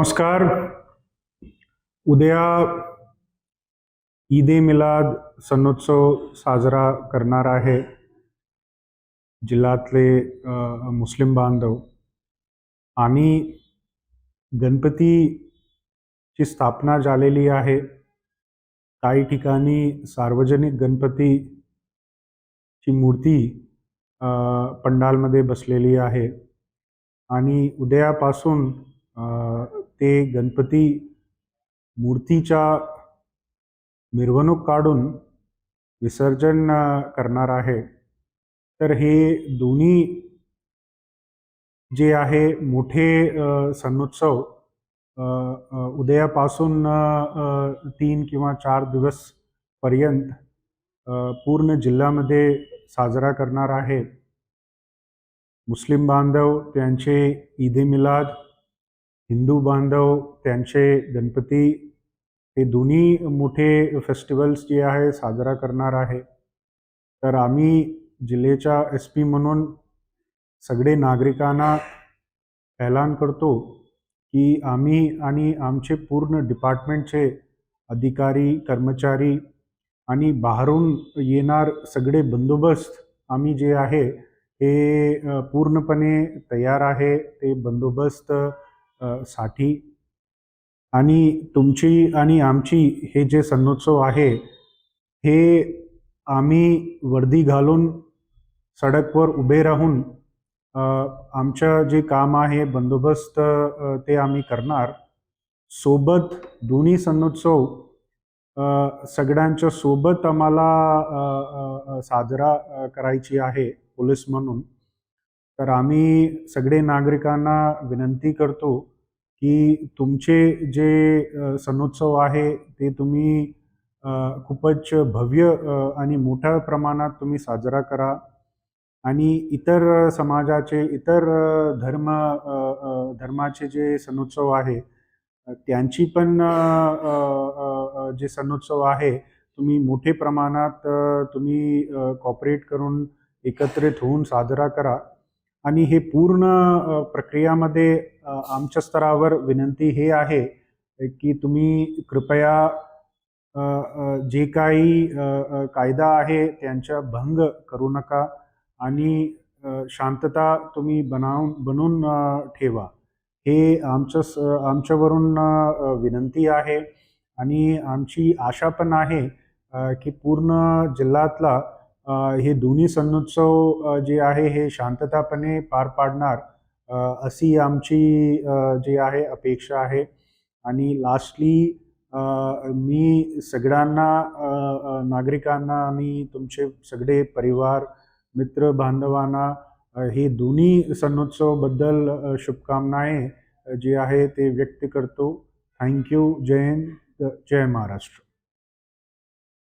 नमस्कार. उद्या ईद ए मिलाद सणोत्सव साजरा करणार आहे जिल्ह्यातले मुस्लिम बांधव. आणि गणपतीची स्थापना झालेली आहे. काही ठिकाणी सार्वजनिक गणपतीची मूर्ती पंडालमध्ये बसलेली आहे. आणि उद्यापासून ते गणपती मूर्तीच्या मिरवणूक काढून विसर्जन करणार आहे. तर हे दोन्ही जे आहे मोठे सणोत्सव उदयापासून उद्यापासून तीन किंवा चार दिवस पर्यंत पूर्ण जिल्ह्यामध्ये साजरा करणार आहे. मुस्लिम बांधव त्यांचे ईद ए मिलाद हिंदू बांधव त्यांचे गणपती हे दोन्ही मोठे फेस्टिवल्स जे आहे साजरा करणार आहे. तर आम्ही जिल्ह्याच्या एस पी म्हणून सगळे नागरिकांना ऐलान करतो की आम्ही आणि आमचे पूर्ण डिपार्टमेंटचे अधिकारी कर्मचारी आणि बाहेरून येणार सगळे बंदोबस्त आम्ही जे आहे हे पूर्णपणे तयार आहे. ते बंदोबस्त साठी. आणि तुमची आणि आमची हे जे सणोत्सव आहे हे आम्ही वर्दी घालून सडकवर उभे राहून आमचं जे काम आहे बंदोबस्त ते आम्ही करणार. सोबत दोन्ही सणोत्सव सगळ्यांच्या सोबत आम्हाला साजरा करायची आहे पोलीस म्हणून. तर आम्ही सगळे नागरिकांना विनंती करतो की तुमचे जे सणोत्सव आहे ते तुम्ही खूपच भव्य आणि मोठ्या प्रमाणात तुम्ही साजरा करा. आणि इतर समाजाचे इतर धर्म धर्माचे जे सणोत्सव आहे त्यांची पण जे सणोत्सव आहे तुम्ही मोठे प्रमाणात तुम्ही कॉपरेट करून एकत्रित होऊन साजरा करा. आणि हे पूर्ण प्रक्रियामध्ये आमच्या स्तरावर विनंती हे आहे की तुम्ही कृपया जे काही कायदा आहे त्यांचा भंग करू नका आणि शांतता तुम्ही बनावून बनवून ठेवा. हे आमच्या आमच्यावरून विनंती आहे आणि आमची आशा पण आहे की पूर्ण जिल्ह्यातला हे दोन्ही सणोत्सव जे आहे हे शांततापणे पार पाडणार अशी आमची जी आहे अपेक्षा आहे. आणि लास्टली मी सगळ्यांना नागरिकांना आणि तुमचे सगळे परिवार मित्र बांधवांना हे दोन्ही सणोत्सवबद्दल शुभकामना आहे जे आहे ते व्यक्त करतो. थँक्यू जय हिंद. जय महाराष्ट्र.